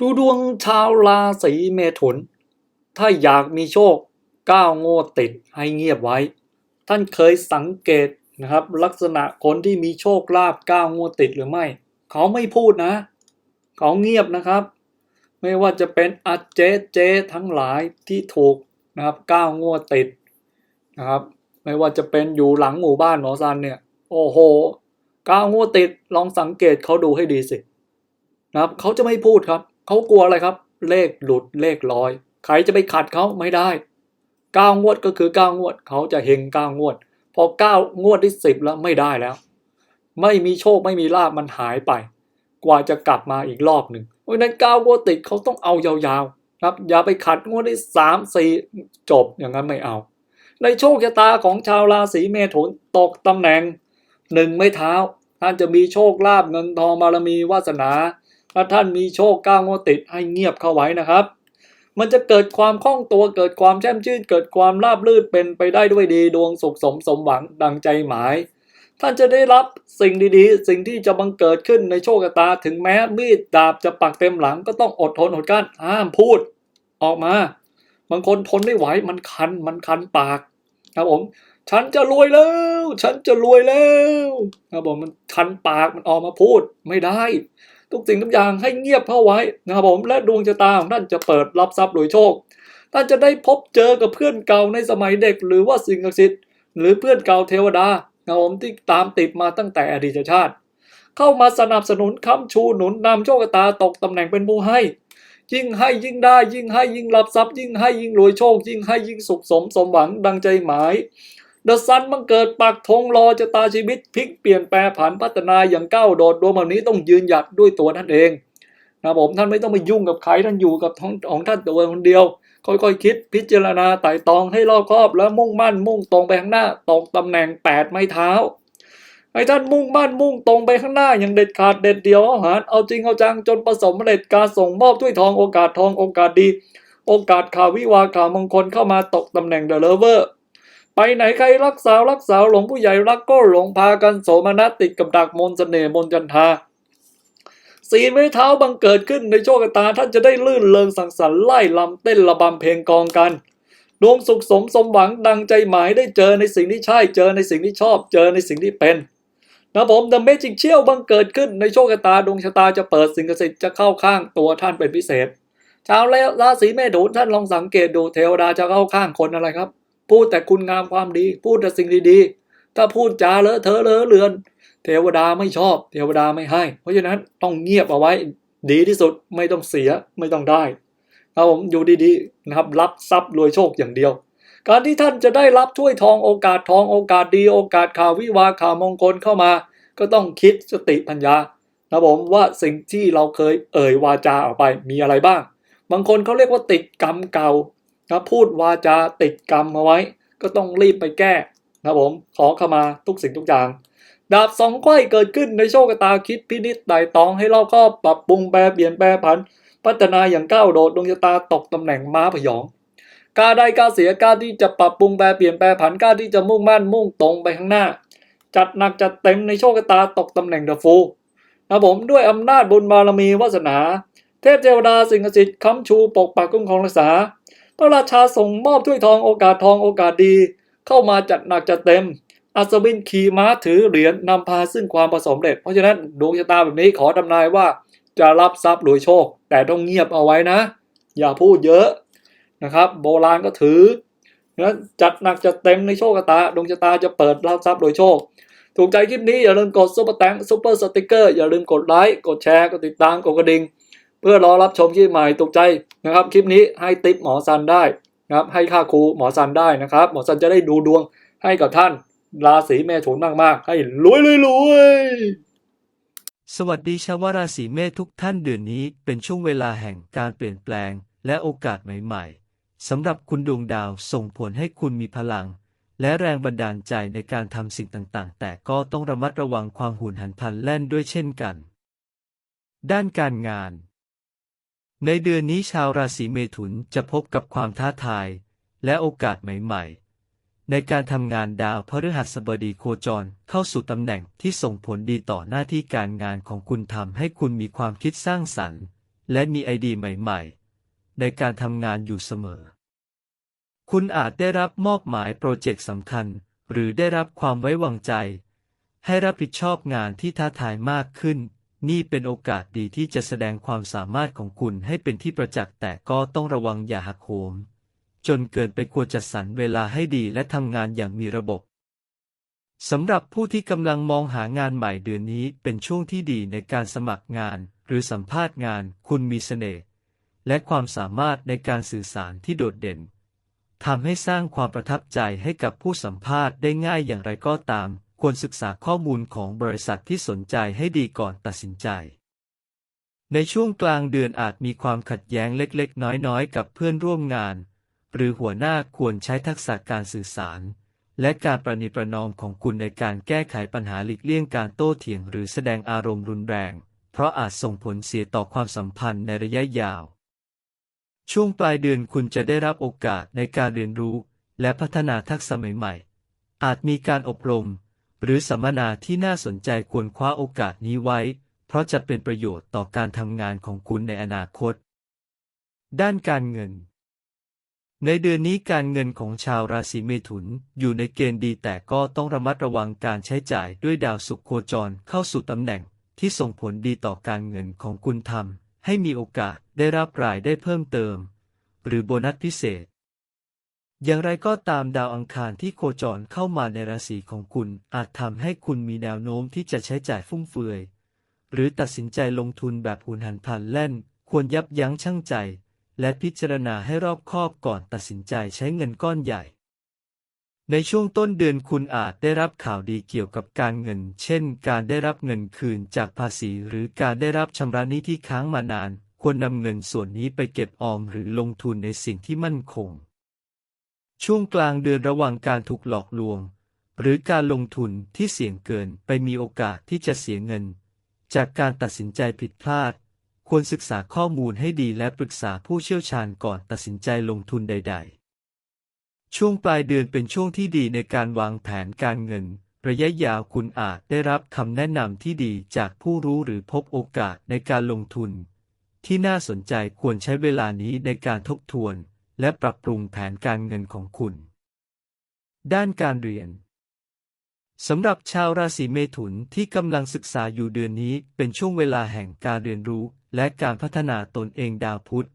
ดูดวงชาวราศีเมถุน ถ้าอยากมีโชคก้าวงวดติดให้เงียบไว้ ท่านเคยสังเกตนะครับ ลักษณะคนที่มีโชคลาภก้าวงวดติดหรือไม่ เขาไม่พูดนะ เขาเงียบนะครับ ไม่ว่าจะเป็นอาเจเจทั้งหลายที่ถูกนะครับก้าวงวดติดนะครับ ไม่ว่าจะเป็นอยู่หลังหมู่บ้านหมอซันเนี่ย โอ้โหก้าวงวดติดลองสังเกตเขาดูให้ดีสินะครับเขาจะไม่พูดครับ เขากลัวอะไรครับ เลขหลุดเลขลอย ใครจะไปขัดเขาไม่ได้ก้างวดก็คือก้างวด เขาจะเฮงก้างวด พอก้างวดที่สิบแล้วไม่ได้แล้ว ไม่มีโชคไม่มีลาบมันหายไป กว่าจะกลับมาอีกรอบหนึ่งเพราะนั้นก้างวดติดเขาต้องเอายาวๆครับ อย่าไปขัดงวดที่สามสี่จบอย่างนั้นไม่เอา ในโชคชะตาของชาวราศีเมถุนตกตำแหน่งหนึ่งไม่เท้า ท่านจะมีโชคลาภเงินทองบารมีวาสนา ถ้าท่านมีโชคก้าวงติดให้เงียบเข้าไว้นะครับ มันจะเกิดความคล่องตัวเกิดความแช่มชื่น เกิดความราบรื่นเป็นไปได้ด้วยดีดวงสุขสมสมหวังดังใจหมาย ท่านจะได้รับสิ่งดีๆ สิ่งที่จะบังเกิดขึ้นในโชคชะตาถึงแม้มีดดาบจะปักเต็มหลังก็ต้องอดทนอดกลั้นห้ามพูด ออกมาบางคนทนไม่ไหวมันคันมันคันปากครับผมฉันจะรวยแล้ว ฉันจะรวยแล้วครับผมมันคันปากมันออกมาพูดไม่ได้ ทุกสิ่งทุกอย่างให้เงียบเข้าไว้นะครับผมและดวงชะตาของท่านจะเปิดรับทรัพย์รวยโชค ท่านจะได้พบเจอกับเพื่อนเก่าในสมัยเด็ก หรือว่าสิ่งศักดิ์สิทธิ์หรือเพื่อนเก่าเทวดานะครับผมที่ตามติดมาตั้งแต่อดีตชาติ เข้ามาสนับสนุนค้ำชูหนุนนำโชคชะตาตกตำแหน่งเป็นผู้ให้ ยิ่งให้ยิ่งได้ยิ่งให้ยิ่งรับทรัพย์ ยิ่งให้ยิ่งรวยโชค ยิ่งให้ยิ่งสุขสมสมหวังดังใจหมาย เดอะซันบังเกิดปักธงรอจะตาชีวิตพลิกเปลี่ยนแปลผันพัฒนาอย่างก้าวโดดดวงแบบนี้ต้องยืนหยัดด้วยตัวท่านเองนะผมท่านไม่ต้องไปยุ่งกับใครท่านอยู่กับท้องของท่านตัวคนเดียว ค่อยๆคคิดพิจารณาไต่ตองให้รอบคอบ แล้วมุ่งมั่นมุ่งตรงไปข้างหน้าตรงตำแหน่งแปดไม้เท้าให้ท่านมุ่งมั่นมุ่งตรงไปข้างหน้าอย่างเด็ดขาดเด็ดเดียวอาหารเอาจริงเอาจังจนประสบผลการส่งมอบถ้วยทองโอกาสทองโอกาสดี โอกาสข่าววิวาข่าวมงคลเข้ามาตกตำแหน่งเดอะเลเวอร์ ไปไหนใครรักสาวรักสาวหลงผู้ใหญ่รักก็หลงพากันโสมนัสติดกับดักมนต์เสน่ห์มนจันทาสีไม้เท้าบังเกิดขึ้นในโชคชะตาท่านจะได้ลื่นเลิงสังสรรค์ไล่ลำเต้นระบำเพลงกองกันดวงสุขสมสมหวังดังใจหมายได้เจอในสิ่งที่ใช่เจอในสิ่งที่ชอบเจอในสิ่งที่เป็นนะผมดอะเมจิกเชี่ยวบังเกิดขึ้นในโชคชะตาดวงชะตาจะเปิดสิ่งศักดิ์สิทธิ์จะเข้าข้างตัวท่านเป็นพิเศษชาวราศีเมถุนท่านลองสังเกตดูเทวดาจะเข้าข้างคนอะไรครับ พูดแต่คุณงามความดี พูดแต่สิ่งดีๆ ถ้าพูดจาเลอะเทอะเลอะเลือน เทวดาไม่ชอบ เทวดาไม่ให้ เพราะฉะนั้นต้องเงียบเอาไว้ดีที่สุดไม่ต้องเสียไม่ต้องได้ครับผมอยู่ดีๆนะครับรับทรัพย์รวยโชคอย่างเดียว การที่ท่านจะได้รับถ้วยทองโอกาสทองโอกาสดีโอกาสข่าววิวาข่าวมงคลเข้ามา ก็ต้องคิดสติปัญญานะผมว่าสิ่งที่เราเคยเอ่ยวาจาออกไปมีอะไรบ้าง บางคนเขาเรียกว่าติดกรรมเก่า นะพูดวาจาติดกรรมเอาไว้ ก็ต้องรีบไปแก้นะผมขอขมาทุกสิ่งทุกอย่าง ดาบสองไขว้เกิดขึ้นในโชคตาคิดพินิจไต่ตองให้รอบคอบปรับปรุงแปรเปลี่ยนแปรผัน พัฒนาอย่างก้าวโดดดวงชะตาตกตำแหน่งม้าพยองกล้าได้กล้าเสียกล้าที่จะปรับปรุงแปรเปลี่ยนแปรผันกล้าที่จะมุ่งมั่นมุ่งตรงไปข้างหน้า จัดหนักจัดเต็มในโชคตาตกตำแหน่งเดอะฟูนะผมด้วยอำนาจบุญบารมีวาสนา เทพเทวดาสิ่งศักดิ์สิทธิ์ค้ำชูปกปักคุ้มครองรักษา พระราชาส่งมอบถ้วยทองโอกาสทองโอกาสดี เข้ามาจัดหนักจัดเต็ม อัศวินขี่ม้าถือเหรียญนำพาซึ่งความประสบเร็จ เพราะฉะนั้นดวงชะตาแบบนี้ขอทำนายว่าจะรับทรัพย์รวยโชค แต่ต้องเงียบเอาไว้นะ อย่าพูดเยอะนะครับ โบราณก็ถือนะจัดหนักจัดเต็มในโชคชะตาดวงชะตาจะเปิดรับทรัพย์รวยโชค ถูกใจคลิปนี้อย่าลืมกดซุปเปอร์แตงซุปเปอร์สติกเกอร์อย่าลืมกดไลค์กดแชร์กดติดตามกดกระดิ่ง เพื่อรอรับชมคลิปใหม่ถูกใจนะครับ คลิปนี้ให้ติปหมอซันได้นะครับ ให้ค่าครูหมอซันได้นะครับ หมอซันจะได้ดูดวงให้กับท่านราศีเมถุนมากๆ ให้รวยรวยรวยสวัสดีชาวราศีเมษทุกท่านเดือนนี้เป็นช่วงเวลาแห่งการเปลี่ยนแปลงและโอกาสใหม่ๆสำหรับคุณดวงดาวส่งผลให้คุณมีพลัง และแรงบันดาลใจในการทำสิ่งต่างๆ แต่ก็ต้องระมัดระวังความหุนหันพลันแล่นด้วยเช่นกัน ด้านการงาน ในเดือนนี้ชาวราศีเมถุนจะพบกับความท้าทาย และโอกาสใหม่ๆ ในการทำงานดาวพฤหัสบดีโคจรเข้าสู่ตำแหน่งที่ส่งผลดีต่อหน้าที่การงานของคุณทำให้คุณมีความคิดสร้างสรรค์ และมีไอเดียใหม่ๆ ในการทำงานอยู่เสมอ คุณอาจได้รับมอบหมายโปรเจกต์สำคัญ หรือได้รับความไว้วางใจ ให้รับผิดชอบงานที่ท้าทายมากขึ้น นี่เป็นโอกาสดีที่จะแสดงความสามารถของคุณให้เป็นที่ประจักษ์แต่ก็ต้องระวังอย่าหักโหม จนเกินไปควรจัดสรรเวลาให้ดีและทำงานอย่างมีระบบสำหรับผู้ที่กำลังมองหางานใหม่เดือนนี้เป็นช่วงที่ดีในการสมัครงาน หรือสัมภาษณ์งาน คุณมีเสน่ห์และความสามารถในการสื่อสารที่โดดเด่นทำให้สร้างความประทับใจให้กับผู้สัมภาษณ์ได้ง่ายอย่างไรก็ตาม ควรศึกษาข้อมูลของบริษัทที่สนใจให้ดีก่อนตัดสินใจ ในช่วงกลางเดือนอาจมีความขัดแย้งเล็ก ๆ น้อย ๆ กับเพื่อนร่วมงาน หรือหัวหน้าควรใช้ทักษะการสื่อสาร และการประนีประนอมของคุณในการแก้ไขปัญหาหลีกเลี่ยงการโต้เถียงหรือแสดงอารมณ์รุนแรง เพราะอาจส่งผลเสียต่อความสัมพันธ์ในระยะยาว ช่วงปลายเดือนคุณจะได้รับโอกาสในการเรียนรู้ และพัฒนาทักษะใหม่ ๆ อาจมีการอบรม หรือสัมมนาที่น่าสนใจควรคว้าโอกาสนี้ไว้ เพราะจะเป็นประโยชน์ต่อการทำงานของคุณในอนาคต ด้านการเงิน ในเดือนนี้การเงินของชาวราศีเมถุนอยู่ในเกณฑ์ดีแต่ก็ต้องระมัดระวังการใช้จ่ายด้วยดาวศุกร์โคจรเข้าสู่ตำแหน่งที่ส่งผลดีต่อการเงินของคุณทำให้มีโอกาสได้รับรายได้เพิ่มเติม หรือโบนัสพิเศษ อย่างไรก็ตามดาวอังคารที่โคจรเข้ามาในราศีของคุณ อาจทำให้คุณมีแนวโน้มที่จะใช้จ่ายฟุ่มเฟือย หรือตัดสินใจลงทุนแบบหุนหันพลันแล่น ควรยับยั้งชั่งใจ และพิจารณาให้รอบคอบก่อนตัดสินใจใช้เงินก้อนใหญ่ ในช่วงต้นเดือนคุณอาจได้รับข่าวดีเกี่ยวกับการเงิน เช่น การได้รับเงินคืนจากภาษี หรือการได้รับชำระหนี้ที่ค้างมานาน ควรนำเงินส่วนนี้ไปเก็บออมหรือลงทุนในสิ่งที่มั่นคง ช่วงกลางเดือนระหว่างการถูกหลอกลวง หรือการลงทุนที่เสี่ยงเกินไปมีโอกาสที่จะเสียเงิน จากการตัดสินใจผิดพลาด ควรศึกษาข้อมูลให้ดีและปรึกษาผู้เชี่ยวชาญก่อนตัดสินใจลงทุนใด ๆ ช่วงปลายเดือนเป็นช่วงที่ดีในการวางแผนการเงิน ระยะยาวคุณอาจได้รับคำแนะนำที่ดีจากผู้รู้หรือพบโอกาสในการลงทุน ที่น่าสนใจควรใช้เวลานี้ในการทบทวน และปรับปรุงแผนการเงินของคุณ ด้านการเรียนสำหรับชาวราศีเมถุนที่กำลังศึกษาอยู่เดือนนี้เป็นช่วงเวลาแห่งการเรียนรู้ และการพัฒนาตนเองดาวพุธ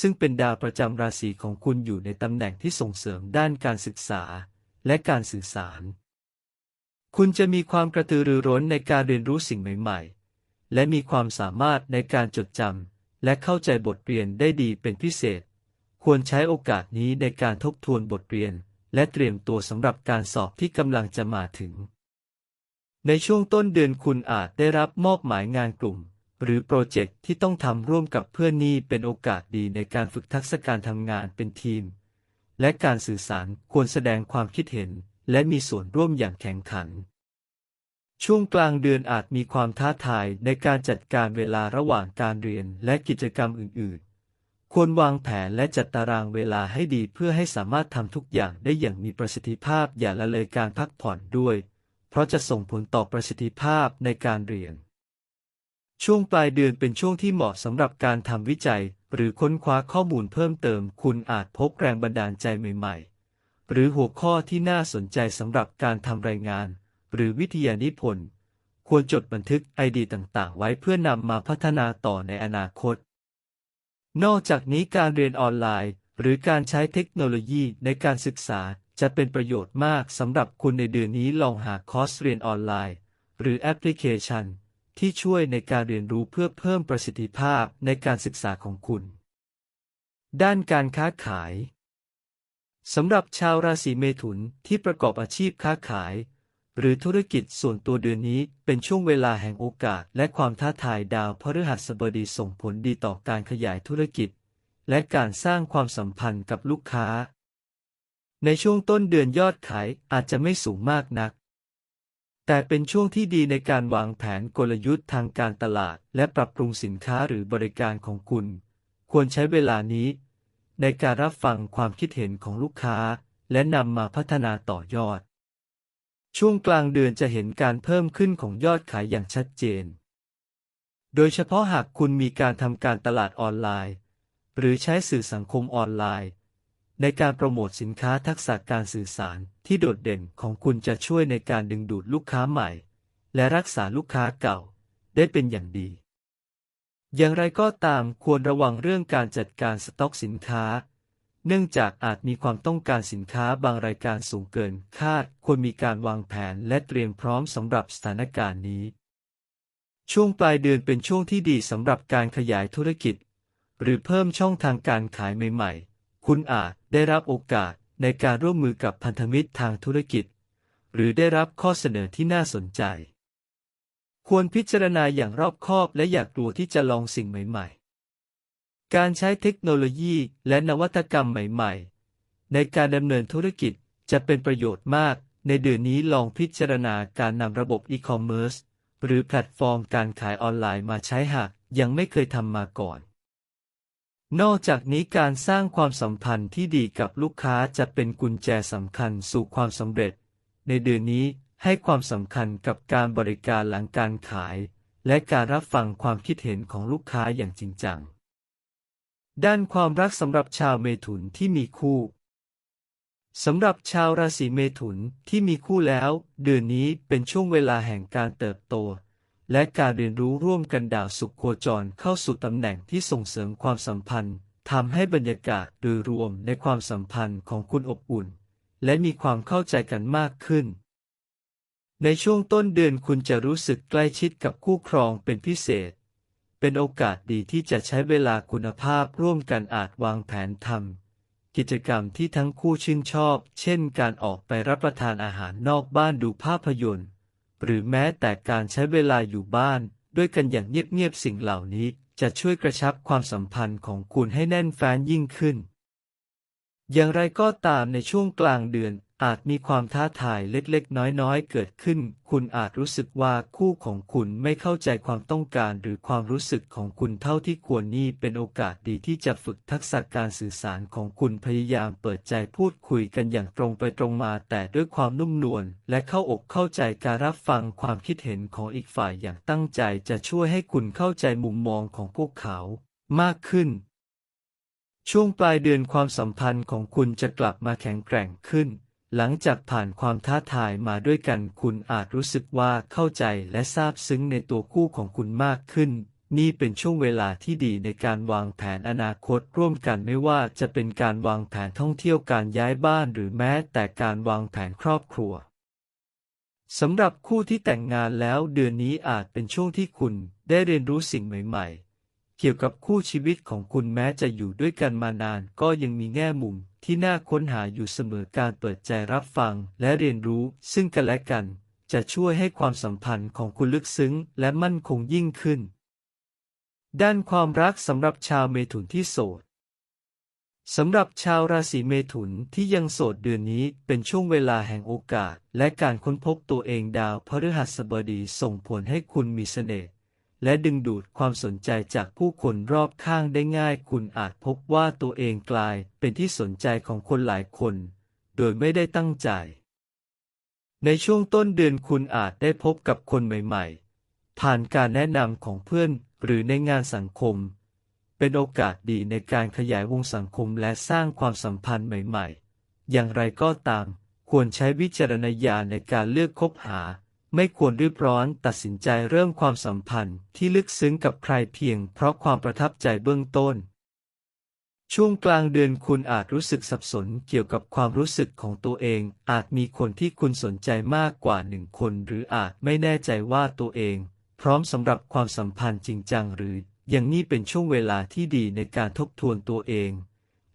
ซึ่งเป็นดาวประจำราศีของคุณอยู่ในตำแหน่งที่ส่งเสริมด้านการศึกษา และการสื่อสาร คุณจะมีความกระตือรือร้นในการเรียนรู้สิ่งใหม่ ๆ และมีความสามารถในการจดจำและเข้าใจบทเรียนได้ดีเป็นพิเศษ ควรใช้โอกาสนี้ในการทบทวนบทเรียน และเตรียมตัวสำหรับการสอบที่กำลังจะมาถึง ในช่วงต้นเดือนคุณอาจได้รับมอบหมายงานกลุ่ม หรือโปรเจกต์ที่ต้องทำร่วมกับเพื่อนนี่เป็นโอกาสดีในการฝึกทักษะการทำงานเป็นทีม และการสื่อสารควรแสดงความคิดเห็น และมีส่วนร่วมอย่างแข็งขันช่วงกลางเดือนอาจมีความท้าทายในการจัดการเวลาระหว่างการเรียนและกิจกรรมอื่น ควรวางแผนและจัดตารางเวลาให้ดีเพื่อให้สามารถทำทุกอย่างได้อย่างมีประสิทธิภาพอย่าละเลยการพักผ่อนด้วย เพราะจะส่งผลต่อประสิทธิภาพในการเรียน ช่วงปลายเดือนเป็นช่วงที่เหมาะสำหรับการทำวิจัย หรือค้นคว้าข้อมูลเพิ่มเติม คุณอาจพบแรงบันดาลใจใหม่ ๆ หรือหัวข้อที่น่าสนใจสำหรับการทำรายงาน หรือวิทยานิพนธ์ควรจดบันทึกไอเดียต่างๆ ไว้เพื่อนำมาพัฒนาต่อในอนาคต นอกจากนี้การเรียนออนไลน์ หรือการใช้เทคโนโลยีในการศึกษาจะเป็นประโยชน์มากสำหรับคุณในเดือนนี้ลองหาคอร์สเรียนออนไลน์ หรือแอปพลิเคชัน ที่ช่วยในการเรียนรู้เพื่อเพิ่มประสิทธิภาพในการศึกษาของคุณ ด้านการค้าขายสำหรับชาวราศีเมถุนที่ประกอบอาชีพค้าขาย หรือธุรกิจส่วนตัวเดือนนี้เป็นช่วงเวลาแห่งโอกาส และความท้าทายดาวพฤหัสบดีส่งผลดีต่อการขยายธุรกิจ และการสร้างความสัมพันธ์กับลูกค้า ในช่วงต้นเดือนยอดขายอาจจะไม่สูงมากนัก แต่เป็นช่วงที่ดีในการวางแผนกลยุทธ์ทางการตลาด และปรับปรุงสินค้าหรือบริการของคุณ ควรใช้เวลานี้ ในการรับฟังความคิดเห็นของลูกค้า และนำมาพัฒนาต่อยอด ช่วงกลางเดือนจะเห็นการเพิ่มขึ้นของยอดขายอย่างชัดเจน โดยเฉพาะหากคุณมีการทำการตลาดออนไลน์ หรือใช้สื่อสังคมออนไลน์ ในการโปรโมทสินค้าทักษะการสื่อสารที่โดดเด่นของคุณจะช่วยในการดึงดูดลูกค้าใหม่ และรักษาลูกค้าเก่าได้เป็นอย่างดี อย่างไรก็ตามควรระวังเรื่องการจัดการสต็อกสินค้า เนื่องจากอาจมีความต้องการสินค้าบางรายการสูงเกินคาดควรมีการวางแผนและเตรียมพร้อมสำหรับสถานการณ์นี้ ช่วงปลายเดือนเป็นช่วงที่ดีสำหรับการขยายธุรกิจ หรือเพิ่มช่องทางการขายใหม่ๆ คุณอาจได้รับโอกาสในการร่วมมือกับพันธมิตรทางธุรกิจ หรือได้รับข้อเสนอที่น่าสนใจ ควรพิจารณาอย่างรอบคอบและอย่ากลัวที่จะลองสิ่งใหม่ ๆ การใช้เทคโนโลยีและนวัตกรรมใหม่ๆ ในการดำเนินธุรกิจจะเป็นประโยชน์มาก ในเดือนนี้ลองพิจารณาการนำระบบอีคอมเมิร์ซหรือแพลตฟอร์มการขายออนไลน์มาใช้หากยังไม่เคยทำมาก่อน นอกจากนี้การสร้างความสัมพันธ์ที่ดีกับลูกค้าจะเป็นกุญแจสำคัญสู่ความสำเร็จ ในเดือนนี้ให้ความสำคัญกับการบริการหลังการขาย และการรับฟังความคิดเห็นของลูกค้าอย่างจริงจัง ด้านความรักสำหรับชาวเมถุนที่มีคู่สำหรับชาวราศีเมถุนที่มีคู่แล้ว เดือนนี้เป็นช่วงเวลาแห่งการเติบโต และการเรียนรู้ร่วมกันดาวสุขโคจรเข้าสู่ตำแหน่งที่ส่งเสริมความสัมพันธ์ทำให้บรรยากาศโดยรวมในความสัมพันธ์ของคุณอบอุ่น และมีความเข้าใจกันมากขึ้น ในช่วงต้นเดือนคุณจะรู้สึกใกล้ชิดกับคู่ครองเป็นพิเศษ เป็นโอกาสดีที่จะใช้เวลาคุณภาพร่วมกันอาจวางแผนทำกิจกรรมที่ทั้งคู่ชื่นชอบ เช่นการออกไปรับประทานอาหารนอกบ้านดูภาพยนตร์ หรือแม้แต่การใช้เวลาอยู่บ้านด้วยกันอย่างเงียบๆสิ่งเหล่านี้จะช่วยกระชับความสัมพันธ์ของคุณให้แน่นแฟ้นยิ่งขึ้น อย่างไรก็ตามในช่วงกลางเดือน อาจมีความท้าทายเล็กๆ น้อยๆ เกิดขึ้น คุณอาจรู้สึกว่าคู่ของคุณไม่เข้าใจความต้องการหรือความรู้สึกของคุณเท่าที่ควรนี่เป็นโอกาสดีที่จะฝึกทักษะการสื่อสารของคุณพยายามเปิดใจพูดคุยกันอย่างตรงไปตรงมา แต่ด้วยความนุ่มนวลและเข้าอกเข้าใจการรับฟังความคิดเห็นของอีกฝ่ายอย่างตั้งใจจะช่วยให้คุณเข้าใจมุมมองของพวกเขา มากขึ้น ช่วงปลายเดือนความสัมพันธ์ของคุณจะกลับมาแข็งแกร่งขึ้น หลังจากผ่านความท้าทายมาด้วยกันคุณอาจรู้สึกว่าเข้าใจและซาบซึ้งในตัวคู่ของคุณมากขึ้น นี่เป็นช่วงเวลาที่ดีในการวางแผนอนาคตร่วมกันไม่ว่าจะเป็นการวางแผนท่องเที่ยวการย้ายบ้านหรือแม้แต่การวางแผนครอบครัวสำหรับคู่ที่แต่งงานแล้วเดือนนี้อาจเป็นช่วงที่คุณได้เรียนรู้สิ่งใหม่ ๆ เกี่ยวกับคู่ชีวิตของคุณแม้จะอยู่ด้วยกันมานาน ก็ยังมีแง่มุมที่น่าค้นหาอยู่เสมอการเปิดใจรับฟังและเรียนรู้ ซึ่งกันและกัน จะช่วยให้ความสัมพันธ์ของคุณลึกซึ้ง และมั่นคงยิ่งขึ้น ด้านความรักสำหรับชาวเมถุนที่โสดสำหรับชาวราศีเมถุนที่ยังโสดเดือนนี้เป็นช่วงเวลาแห่งโอกาส และการค้นพบตัวเองดาวพฤหัสบดีส่งผลให้คุณมีเสน่ห์ และดึงดูดความสนใจจากผู้คนรอบข้างได้ง่าย คุณอาจพบว่าตัวเองกลายเป็นที่สนใจของคนหลายคน โดยไม่ได้ตั้งใจ ในช่วงต้นเดือนคุณอาจได้พบกับคนใหม่ ๆ ผ่านการแนะนำของเพื่อนหรือในงานสังคม เป็นโอกาสดีในการขยายวงสังคมและสร้างความสัมพันธ์ใหม่ ๆ อย่างไรก็ตาม ควรใช้วิจารณญาณในการเลือกคบหา ไม่ควรรีบร้อนตัดสินใจเริ่มความสัมพันธ์ที่ลึกซึ้งกับใครเพียงเพราะความประทับใจเบื้องต้น ช่วงกลางเดือนคุณอาจรู้สึกสับสนเกี่ยวกับความรู้สึกของตัวเอง อาจมีคนที่คุณสนใจมากกว่าหนึ่งคน หรืออาจไม่แน่ใจว่าตัวเอง พร้อมสำหรับความสัมพันธ์จริงจังหรือ อย่างนี้เป็นช่วงเวลาที่ดีในการทบทวนตัวเอง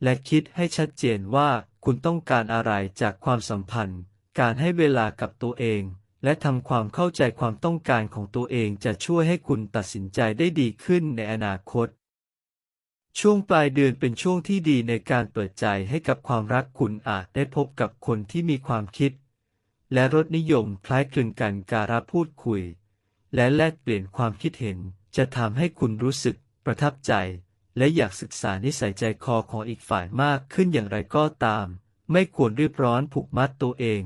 และคิดให้ชัดเจนว่าคุณต้องการอะไรจากความสัมพันธ์ การให้เวลากับตัวเอง และทำความเข้าใจความต้องการของตัวเองจะช่วยให้คุณตัดสินใจได้ดีขึ้นในอนาคต ช่วงปลายเดือนเป็นช่วงที่ดีในการเปิดใจให้กับความรักคุณอาจได้พบกับคนที่มีความคิด และรสนิยมคล้ายคลึงกันการพูดคุย และแลกเปลี่ยนความคิดเห็นจะทำให้คุณรู้สึกประทับใจ และอยากศึกษานิสัยใจคอของอีกฝ่ายมากขึ้นอย่างไรก็ตาม ไม่ควรรีบร้อนผูกมัดตัวเอง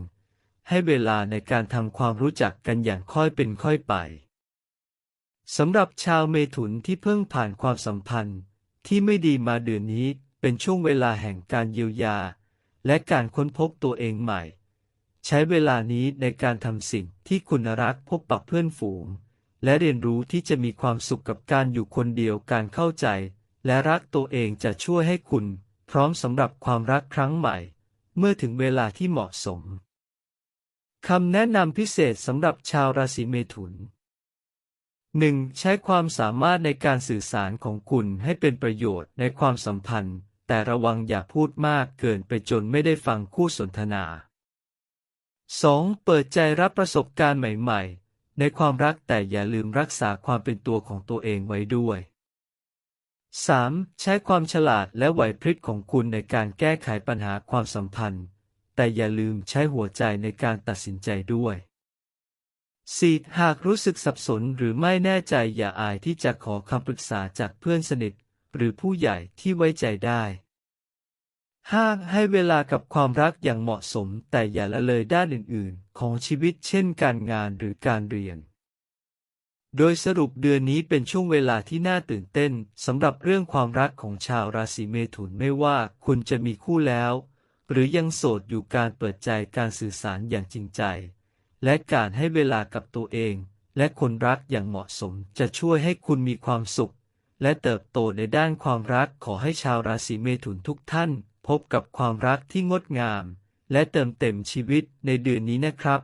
ให้เวลาในการทำความรู้จักกันอย่างค่อยเป็นค่อยไปสำหรับชาวเมถุนที่เพิ่งผ่านความสัมพันธ์ ที่ไม่ดีมาเดือนนี้เป็นช่วงเวลาแห่งการเยียวยา และการค้นพบตัวเองใหม่ ใช้เวลานี้ในการทำสิ่งที่คุณรักพบปะเพื่อนฝูง และเรียนรู้ที่จะมีความสุขกับการอยู่คนเดียวการเข้าใจ และรักตัวเองจะช่วยให้คุณ พร้อมสำหรับความรักครั้งใหม่ เมื่อถึงเวลาที่เหมาะสม คำแนะนำพิเศษสำหรับชาวราศีเมถุน 1. ใช้ความสามารถในการสื่อสารของคุณให้เป็นประโยชน์ในความสัมพันธ์ แต่ระวังอย่าพูดมากเกินไปจนไม่ได้ฟังคู่สนทนา 2. เปิดใจรับประสบการณ์ใหม่ ๆ ในความรักแต่อย่าลืมรักษาความเป็นตัวของตัวเองไว้ด้วย 3. ใช้ความฉลาดและไหวพริบของคุณในการแก้ไขปัญหาความสัมพันธ์ แต่อย่าลืมใช้หัวใจในการตัดสินใจด้วย 4. หากรู้สึกสับสนหรือไม่แน่ใจอย่าอายที่จะขอคำปรึกษาจากเพื่อนสนิท หรือผู้ใหญ่ที่ไว้ใจได้ 5. ให้เวลากับความรักอย่างเหมาะสม แต่อย่าละเลยด้านอื่น ๆ ของชีวิตเช่นการงานหรือการเรียน โดยสรุปเดือนนี้เป็นช่วงเวลาที่น่าตื่นเต้นสำหรับเรื่องความรักของชาวราศีเมถุนไม่ว่าคุณจะมีคู่แล้ว หรือยังโสดอยู่การเปิดใจการสื่อสารอย่างจริงใจ และการให้เวลากับตัวเอง และคนรักอย่างเหมาะสมจะช่วยให้คุณมีความสุข และเติบโตในด้านความรักขอให้ชาวราศีเมถุนทุกท่าน พบกับความรักที่งดงาม และเติมเต็มชีวิตในเดือนนี้นะครับ